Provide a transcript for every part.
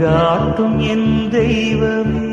வழிகாட்டும் என் தெய்வமே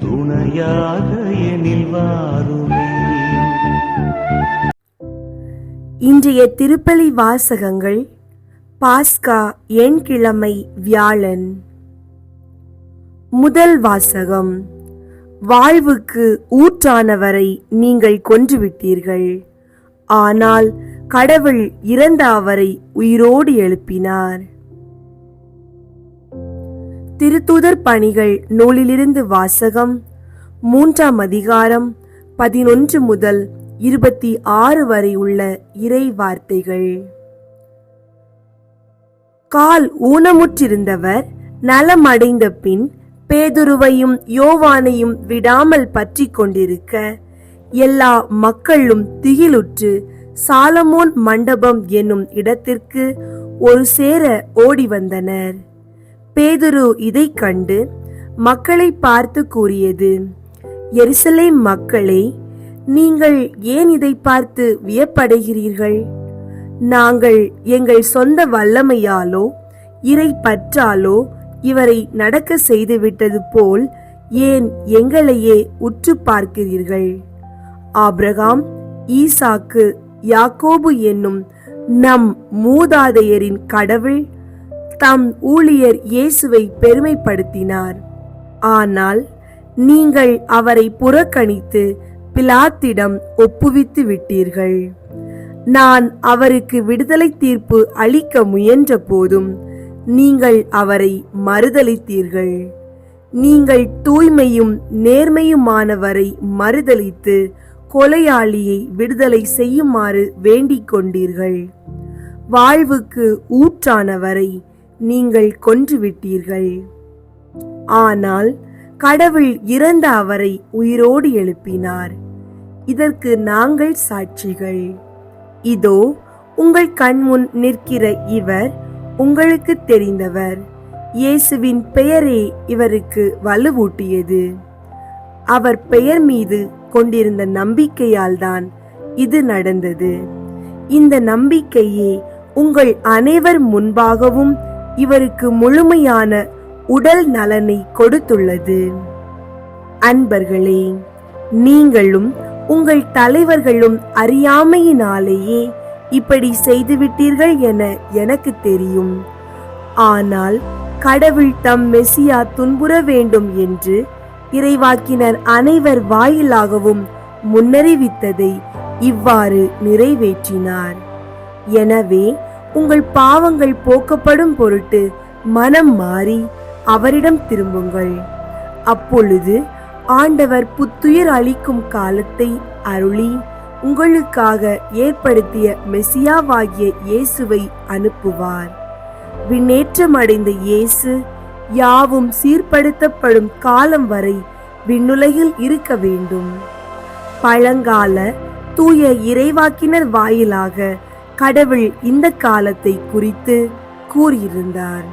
துணையாக எனில் வாருமே. இன்றைய திருப்பலி வாசகங்கள் பாஸ்கா என் கிழமை வியாழன். முதல் வாசகம் வாழ்வுக்கு ஊற்றானவரை நீங்கள் கொன்றுவிட்டீர்கள். ஆனால் கடவுள் இறந்த அவரை உயிரோடு எழுப்பினார். திருத்தூதர் பணிகள் நூலிலிருந்து வாசகம். மூன்றாம் அதிகாரம் பதினொன்று முதல் இருபத்தி ஆறு வரை உள்ள இறை வார்த்தைகள். கால் ஊனமுற்றிருந்தவர் நலமடைந்த பின் பேதுருவையும் யோவானையும் விடாமல் பற்றி கொண்டிருக்க எல்லா மக்களும் திகிலுற்று சாலமோன் மண்டபம் என்னும் இடத்திற்கு ஒரு சேர ஓடி வந்தனர் பேதுரு இதைக் கண்டு மக்களை பார்த்து கூறியது எரிசலை மக்களே நீங்கள் ஏன் இதை பார்த்து வியப்படைகிறீர்கள்? நாங்கள் எங்கள் சொந்த வல்லமையாலோ இறை பற்றாலோ இவரை நடக்க செய்துவிட்டது போல் ஏன் எங்களையே உற்று பார்க்கிறீர்கள்? ஆப்ரகாம் ஈசாக்கு யாக்கோபு என்னும் நம் மூதாதையரின் கடவுள் தம் ஊழியர் இயேசுவை பெருமைப்படுத்தினார். ஆனால் நீங்கள் அவரை புறக்கணித்து பிலாத்திடம் ஒப்புவித்து விட்டீர்கள். நான் அவருக்கு விடுதலை தீர்ப்பு அளிக்க முயன்ற போதும் நீங்கள் அவரை மறுதலித்தீர்கள். நீங்கள் தூய்மையும் நேர்மையுமானவரை மறுதலித்து கொலையாளியை விடுதலை செய்யுமாறு வேண்டிக் கொண்டீர்கள் வாழ்வுக்கு ஊற்றானவரை நீங்கள் கொன்றுவிட்டீர்கள். ஆனால் கடவுள் இறந்த அவரை உயிரோடு எழுப்பினார். இதற்கு நாங்கள் சாட்சிகள். இதோ உங்கள் கண்முன் நிற்கிற இவர் உங்களுக்கு தெரிந்தவர். இயேசுவின் பெயரே இவருக்கு வலுவூட்டியது. அவர் பெயர் மீது கொண்டிருந்த நம்பிக்கையால்தான் இது நடந்தது. இந்த நம்பிக்கையே உங்கள் அனைவர் முன்பாகவும் இவருக்கு முழுமையான உடல் நலனை கொடுத்துள்ளது. அன்பர்களே நீங்களும் உங்கள் தலைவர்களும் அறியாமையினாலேயே இப்படி செய்துவிட்டீர்கள் என எனக்கு தெரியும். ஆனால் கடவுள் தம் மெசியா துன்புற வேண்டும் என்று இறைவாக்கினர் அனைவர் வாயிலாகவும் முன்னறிவித்ததை இவ்வாறு நிறைவேற்றினார். எனவே உங்கள் பாவங்கள் போக்கப்படும் பொருட்டு மனம் மாறி அவரிடம் திரும்புங்கள். அப்பொழுது ஆண்டவர் புத்துயிர் அளிக்கும் காலத்தை அருளி உங்களுக்காக ஏற்படுத்திய மெசியாவாகிய இயேசுவை அனுப்புவார். விண்ணேற்றமடைந்த இயேசு யாவும் சீர்படுத்தப்படும் காலம் வரை விண்ணுலகில் இருக்க வேண்டும். பழங்கால தூய இறைவாக்கினர் வாயிலாக கடவுள் இந்த காலத்தை குறித்து கூறியிருந்தார்.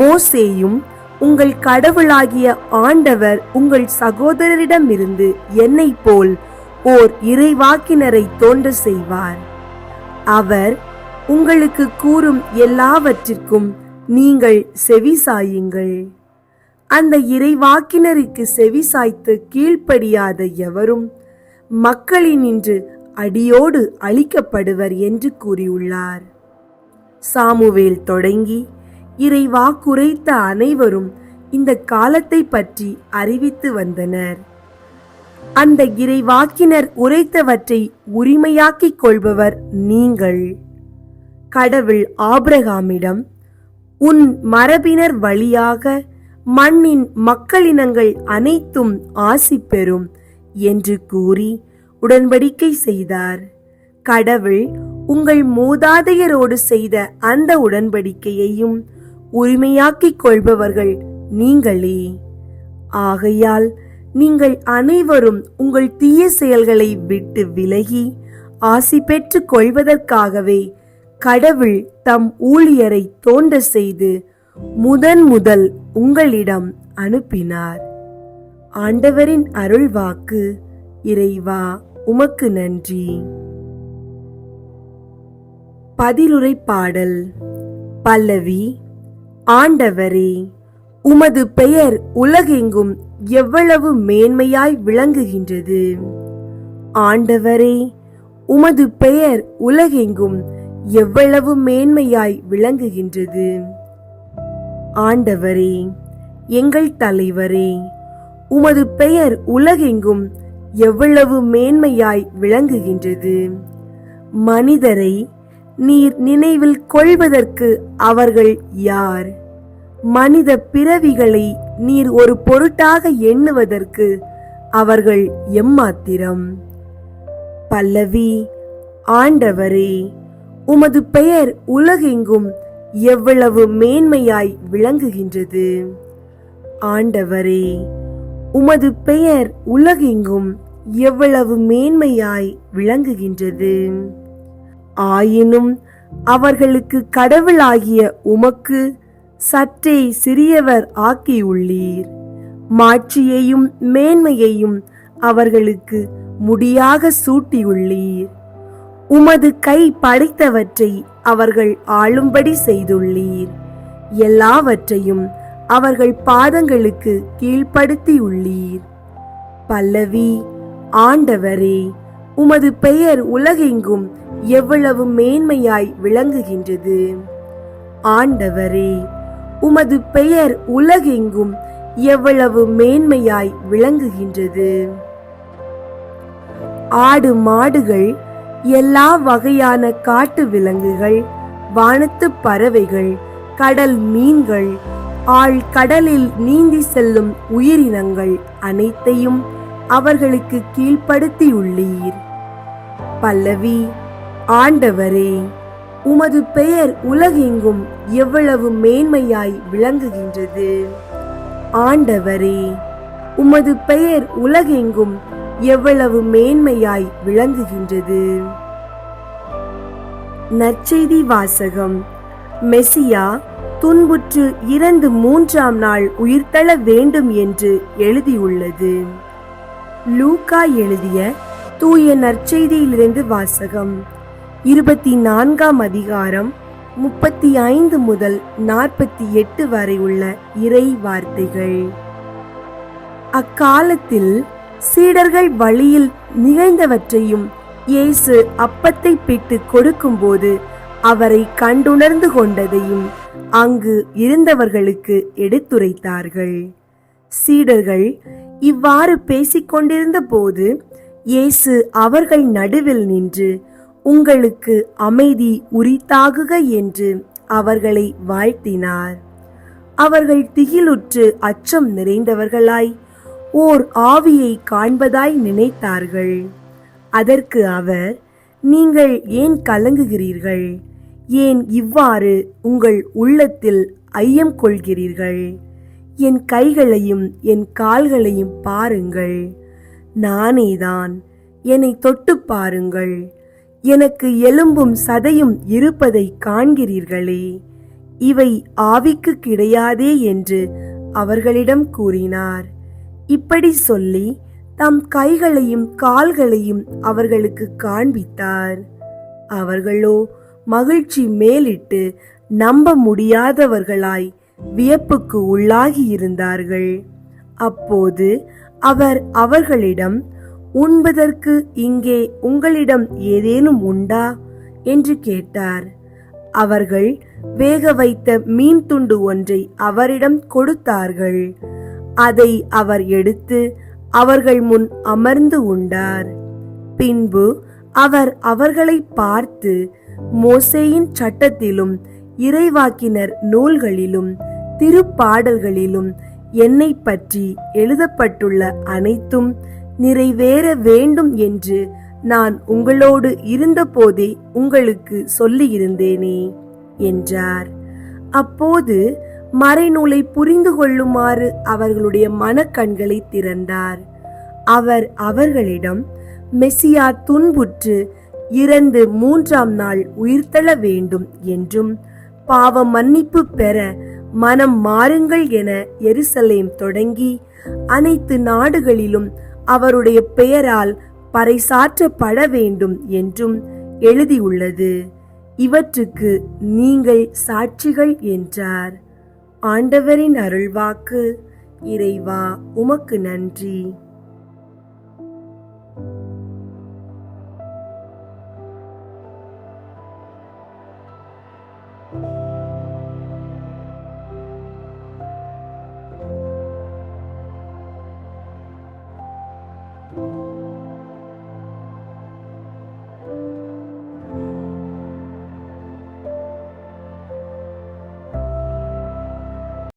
மோசேயும் உங்கள் கடவுளாகிய ஆண்டவர் உங்கள் சகோதரரிடமிருந்து என்னை போல் ஓர் இறைவாக்கினரை தோன்ற செய்வார். அவர் உங்களுக்கு கூறும் எல்லாவற்றிற்கும் நீங்கள் செவிசாயுங்கள். அந்த இறைவாக்கினருக்கு செவிசாய்த்து கீழ்ப்படியாத எவரும் மக்களினின்று அடியோடு அழிக்கப்படுவர் என்று கூறியுள்ளார். சாமுவேல் தொடங்கி இறைவா குறைத்த அனைவரும் இந்த காலத்தை பற்றி அறிவித்து வந்தனர். அந்த இறைவாக்கினர் உரைத்தவற்றை உரிமையாக்கிக் கொள்பவர் நீங்கள். கடவுள் ஆபிரகாமிடம் உன் மரபினர் வழியாக மண்ணின் மக்களினங்கள் அனைத்தும் ஆசி பெறும் என்று கூறி உடன்படிக்கை செய்தார். கடவுள் உங்கள் மூதாதையரோடு செய்த அந்த உடன்படிக்கையையும் உரிமையாக்கிக் கொள்பவர்கள் நீங்களே. ஆகையால் நீங்கள் அனைவரும் உங்கள் தீய செயல்களை விட்டு விலகி ஆசி பெற்றுக் கொள்வதற்காகவே கடவுள் தம் ஊழியரை தோன்ற செய்து முதன் முதல் உங்களிடம் அனுப்பினார். ஆண்டவரின் அருள்வாக்கு இறைவா. உமக்கு நன்றி. பதிலுரை பாடல் பல்லவி ஆண்டவரே உமது பெயர் உலகெங்கும் எவ்வளவு மேன்மையாய் விளங்குகின்றது. ஆண்டவரே உமது பெயர் உலகெங்கும் எவ்வளவு மேன்மையாய் விளங்குகின்றது. ஆண்டவரே எங்கள் தலைவரே உமது பெயர் உலகெங்கும் எவ்வளவு மேன்மையாய் விளங்குகின்றது. மனிதரை நீர் நினைவில் கொள்வதற்கு அவர்கள் யார்? மனித பிறவிகளை நீர் ஒரு பொருட்டாக எண்ணுவதற்கு அவர்கள் எம்மாத்திரம்? பல்லவி ஆண்டவரே உமது பெயர் உலகெங்கும் எவ்வளவு மேன்மையாய் விளங்குகின்றது. ஆண்டவரே உமது பெயர் உலகெங்கும் எவ்வளவு மேன்மையாய் விளங்குகின்றது. ஆயினும் அவர்களுக்கு கடவுளாகிய உமக்கு சற்றே சிறியவர் ஆக்கியுள்ளீர். மாட்சியையும் மேன்மையையும் அவர்களுக்கு முடியாக சூட்டியுள்ளீர். உமது கை படைத்தவற்றை அவர்கள் ஆளும்படி செய்துள்ளீர். எல்லாவற்றையும் அவர்கள் பாதங்களுக்கு கீழ்ப்படுத்தியுள்ளீர். பல்லவி ஆண்டவரே உமது பெயர் உலகெங்கும் எவ்வளவு மேன்மையாய் விளங்குகின்றது. ஆண்டவரே உமது பெயர் உலகெங்கும் எவ்வளவு மேன்மையாய் விளங்குகின்றது. ஆடு மாடுகள் எல்லா வகையான காட்டு விலங்குகள் வானத்து பறவைகள் கடல் மீன்கள் ஆழ் கடலில் நீந்தி செல்லும் உயிரினங்கள் அனைத்தையும் அவர்களுக்கு கீழ்ப்படுத்தியுள்ளீர். பல்லவி ஆண்டவரே உமது பெயர் உலகெங்கும் எவ்வளவு மேன்மையாய் விளங்குகின்றது. ஆண்டவரே உமது பெயர் உலகெங்கும் எவ்வளவு மேன்மையாய் விளங்குகின்றது. நற்செய்தி வாசகம். மெசியா துன்புற்று இரண்டு மூன்றாம் நாள் உயிர்த்தள வேண்டும் என்று எழுதியுள்ளது. லூக்கா எழுதிய தூய நற்செய்தியிலிருந்து வாசகம். இருபத்தி நான்காம் அதிகாரம் முப்பத்தி ஐந்து முதல் நாற்பத்தி எட்டு வரை உள்ள இறை வார்த்தைகள். அக்காலத்தில் சீடர்கள் வழியில் நிகழ்ந்தவற்றையும் இயேசு அப்பத்தை பிட்டு கொடுக்கும்போது அவரை கண்டுணர்ந்து கொண்டதையும் அங்கு இருந்தவர்களுக்கு எடுத்துரைத்தார்கள். சீடர்கள் இவ்வாறு பேசிக்கொண்டிருந்த போது இயேசு அவர்கள் நடுவில் நின்று உங்களுக்கு அமைதி உரித்தாகுக என்று அவர்களை வாழ்த்தினார். அவர்கள் திகிலுற்று அச்சம் நிறைந்தவர்களாய் ஓர் ஆவியை காண்பதாய் நினைத்தார்கள். அதற்கு அவர் நீங்கள் ஏன் கலங்குகிறீர்கள்? ஏன் இவ்வாறு உங்கள் உள்ளத்தில் ஐயம் கொள்கிறீர்கள்? என் கைகளையும் என் கால்களையும் பாருங்கள். நானேதான் என்னை தொட்டு பாருங்கள். எனக்கு எலும்பும் சதையும் இருப்பதை காண்கிறீர்களே. இவை ஆவிக்கு கிடையாதே என்று அவர்களிடம் கூறினார். இப்படி சொல்லி தம் கைகளையும் கால்களையும் அவர்களுக்கு காண்பித்தார். அவர்களோ மகிழ்ச்சி மேலிட்டு நம்ப முடியாதவர்களாய் வியப்புக்கு உள்ளாகி இருந்தார்கள். அப்போது அவர் அவர்களிடம் உண்பதற்கு இங்கே உங்களிடம் ஏதேனும் உண்டா? என்று கேட்டார். அவர்கள் வேக வைத்த மீன் துண்டு ஒன்றை அவரிடம் கொடுத்தார்கள். அதை அவர் எடுத்து அவர்கள் முன் அமர்ந்து உண்டார். பின்பு அவர் அவர்களை பார்த்து மோசேயின் சட்டத்திலும் இறைவாக்கினர் நூல்களிலும் திருப்பாடல்களிலும் என்னை பற்றி எழுதப்பட்டுள்ள அனைத்தும் நிறைவேற வேண்டும் என்று நான் உங்களோடு இருந்தபோதே உங்களுக்கு சொல்லியிருந்தேனே என்றார். அப்போது மறைநூலை புரிந்து கொள்ளுமாறு அவர்களுடைய மனக்கண்களை திறந்தார். அவர் அவர்களிடம் மெசியா துன்புற்று இறந்து மூன்றாம் நாள் உயிர்த்தெழ வேண்டும் என்றும் பாவ மன்னிப்பு பெற மனம் மாறுங்கள் என எருசலேம் தொடங்கி அனைத்து நாடுகளிலும் அவருடைய பெயரால் பறைசாற்றப்பட வேண்டும் என்றும் எழுதியுள்ளது. இவற்றுக்கு நீங்கள் சாட்சிகள் என்றார். ஆண்டவரின் அருள்வாக்கு இறைவா உமக்கு நன்றி.